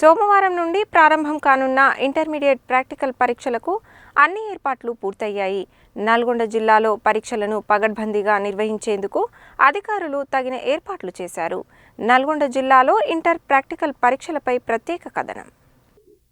సోమవారం నుండి ప్రారంభం కానున్న ఇంటర్మీడియట్ ప్రాక్టికల్ పరీక్షలకు అన్ని ఏర్పాట్లు పూర్తయ్యాయి. నల్గొండ జిల్లాలో పరీక్షలను పగడ్బందీగా నిర్వహించేందుకు అధికారులు తగిన ఏర్పాట్లు చేశారు. నల్గొండ జిల్లాలో ఇంటర్ ప్రాక్టికల్ పరీక్షలపై ప్రత్యేక కథనం.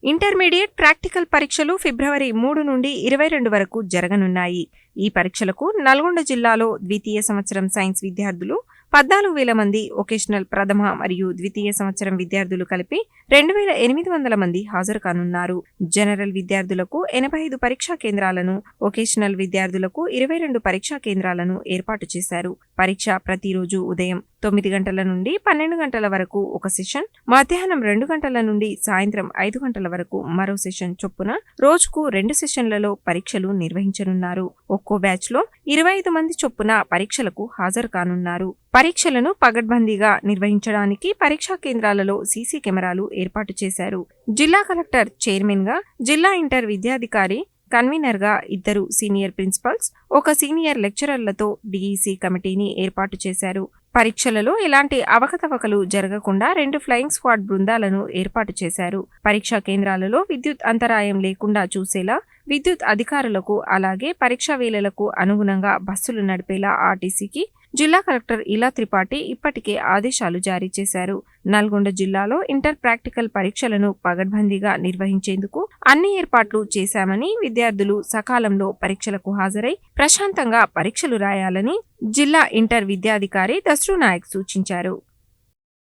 ఇంటర్మీడియట్ ప్రాక్టికల్ పరీక్షలు ఫిబ్రవరి మూడు నుండి ఇరవై రెండు వరకు జరగనున్నాయి. ఈ పరీక్షలకు నల్గొండ జిల్లాలో ద్వితీయ సంవత్సరం సైన్స్ విద్యార్థులు పద్నాలుగు వేల మంది ఒకేషనల్ ప్రథమ మరియు ద్వితీయ సంవత్సరం విద్యార్థులు కలిపి రెండు వేల ఎనిమిది వందల మంది హాజరు కానున్నారు. జనరల్ విద్యార్థులకు ఎనభై ఐదు పరీక్షా కేంద్రాలను ఒకేషనల్ విద్యార్థులకు ఇరవై రెండు పరీక్షా కేంద్రాలను ఏర్పాటు చేశారు. పరీక్ష ప్రతిరోజు ఉదయం తొమ్మిది గంటల నుండి పన్నెండు గంటల వరకు ఒక సెషన్ మధ్యాహ్నం రెండు గంటల నుండి సాయంత్రం ఐదు గంటల వరకు మరో సెషన్ చొప్పున రోజుకు రెండు సెషన్లలో పరీక్షలు నిర్వహించనున్నారు. ఒక్కో బ్యాచ్లో ఇరవై ఐదు మంది చొప్పున పరీక్షలకు హాజరు కానున్నారు. పరీక్షలను పగడ్బందీగా నిర్వహించడానికి పరీక్షా కేంద్రాలలో సీసీ కెమెరాలు ఏర్పాటు చేశారు. జిల్లా కలెక్టర్ చైర్మన్గా జిల్లా ఇంటర్ విద్యాధికారి కన్వీనర్గా ఇద్దరు సీనియర్ ప్రిన్సిపల్స్ ఒక సీనియర్ లెక్చరర్లతో డిఈసి కమిటీని ఏర్పాటు చేశారు. పరీక్షలలో ఎలాంటి అవకతవకలు జరగకుండా రెండు ఫ్లయింగ్ స్క్వాడ్ బృందాలను ఏర్పాటు చేశారు. పరీక్షా కేంద్రాలలో విద్యుత్ అంతరాయం లేకుండా చూసేలా విద్యుత్ అధికారులకు అలాగే పరీక్షా వేళలకు అనుగుణంగా బస్సులు నడిపేలా ఆర్టీసీకి జిల్లా కలెక్టర్ ఇలా త్రిపాఠి ఇప్పటికే ఆదేశాలు జారీ చేశారు. నల్గొండ జిల్లాలో ఇంటర్ ప్రాక్టికల్ పరీక్షలను పగడ్బందీగా నిర్వహించేందుకు అన్ని ఏర్పాట్లు చేశామని విద్యార్థులు సకాలంలో పరీక్షలకు హాజరై ప్రశాంతంగా పరీక్షలు రాయాలని జిల్లా ఇంటర్ విద్యాధికారి దస్రు నాయక్ సూచించారు.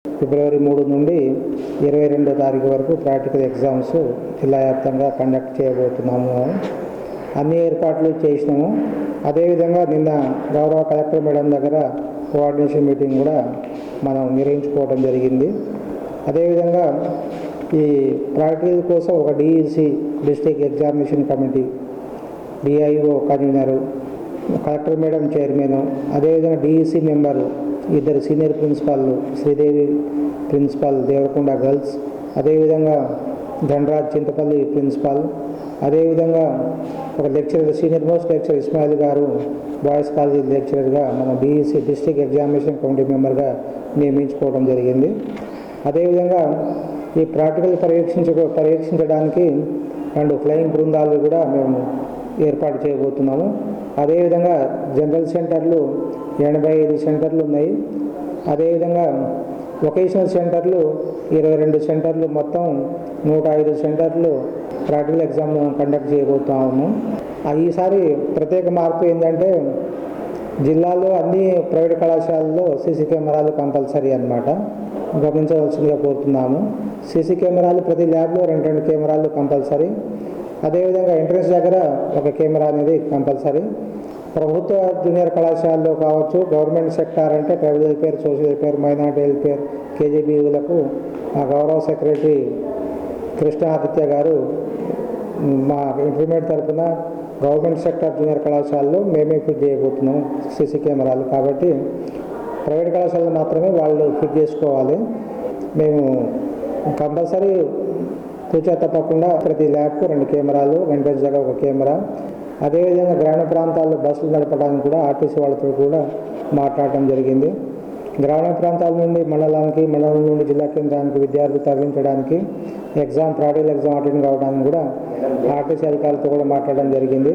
ఫిబ్రవరి మూడు నుండి ఇరవై రెండో తారీఖు వరకు ప్రాక్టికల్ ఎగ్జామ్స్ జిల్లా వ్యాప్తంగా కండక్ట్ చేయబోతున్నాము అన్ని ఏర్పాట్లు చేసినాము. అదేవిధంగా నిన్న గౌరవ కలెక్టర్ మేడం దగ్గర కోఆర్డినేషన్ మీటింగ్ కూడా మనం నిర్వహించుకోవడం జరిగింది. అదేవిధంగా ఈ ప్రాక్టికల్ కోసం ఒక DEC district examination committee DIO convener collector madam chairman అదేవిధంగా డిఈసి మెంబరు ఇద్దరు senior principal Sridevi principal Devarakonda girls అదేవిధంగా ధనరాజ్ చింతపల్లి ప్రిన్సిపాల్. అదేవిధంగా ఒక lecturer senior most lecturer Ismail గారు బాయ్స్ కాలేజీ లెక్చరర్గా మన బీఈసీ డిస్ట్రిక్ట్ ఎగ్జామినేషన్ కమిటీ మెంబర్గా నియమించుకోవడం జరిగింది. అదేవిధంగా ఈ ప్రాక్టికల్ పర్యవేక్షించ పర్యవేక్షించడానికి రెండు ఫ్లయింగ్ బృందాలు కూడా మేము ఏర్పాటు చేయబోతున్నాము. అదేవిధంగా జనరల్ సెంటర్లు ఎనభై ఐదు సెంటర్లు ఉన్నాయి. అదేవిధంగా వొకేషనల్ సెంటర్లు ఇరవై రెండు సెంటర్లు మొత్తం నూట ఐదు సెంటర్లు ప్రాక్టికల్ ఎగ్జామ్ కండక్ట్ చేయబోతున్నాము ఈసారి ప్రత్యేక మార్పు ఏంటంటే జిల్లాలో అన్ని ప్రైవేట్ కళాశాలల్లో సీసీ కెమెరాలు కంపల్సరీ అన్నమాట. గమనించవలసిందిగా కోరుతున్నాము. సీసీ కెమెరాలు ప్రతి ల్యాబ్లో రెండు రెండు కెమెరాలు కంపల్సరీ. అదేవిధంగా ఎంట్రన్స్ దగ్గర ఒక కెమెరా అనేది కంపల్సరీ. ప్రభుత్వ జూనియర్ కళాశాలలో కావచ్చు గవర్నమెంట్ సెక్టార్ అంటే tribal welfare social welfare minority welfare కేజీబీలకు మా గౌరవ సెక్రటరీ కృష్ణాదిత్య గారు మా ఇంటర్మీడియట్ తరఫున గవర్నమెంట్ సెక్టార్ జూనియర్ కళాశాలలో మేమే ఫిట్ చేయబోతున్నాం సీసీ కెమెరాలు. కాబట్టి ప్రైవేట్ కళాశాలలో మాత్రమే వాళ్ళు ఫిట్ చేసుకోవాలి. మేము కంపల్సరీ కూర్చో తప్పకుండా ప్రతి ల్యాబ్కు రెండు కెమెరాలు ఎంట్రన్స్ దగ్గర ఒక కెమెరా అదేవిధంగా గ్రామీణ ప్రాంతాల్లో బస్సులు నడపడానికి కూడా ఆర్టీసీ వాళ్ళతో కూడా మాట్లాడటం జరిగింది. గ్రామీణ ప్రాంతాల నుండి మండలానికి మండలం నుండి జిల్లా కేంద్రానికి విద్యార్థులు తరలించడానికి ఎగ్జామ్ ప్రాక్టికల్ ఎగ్జామ్ అటెండ్ కావడానికి కూడా ఆర్టీసీ అధికారులతో కూడా మాట్లాడడం జరిగింది.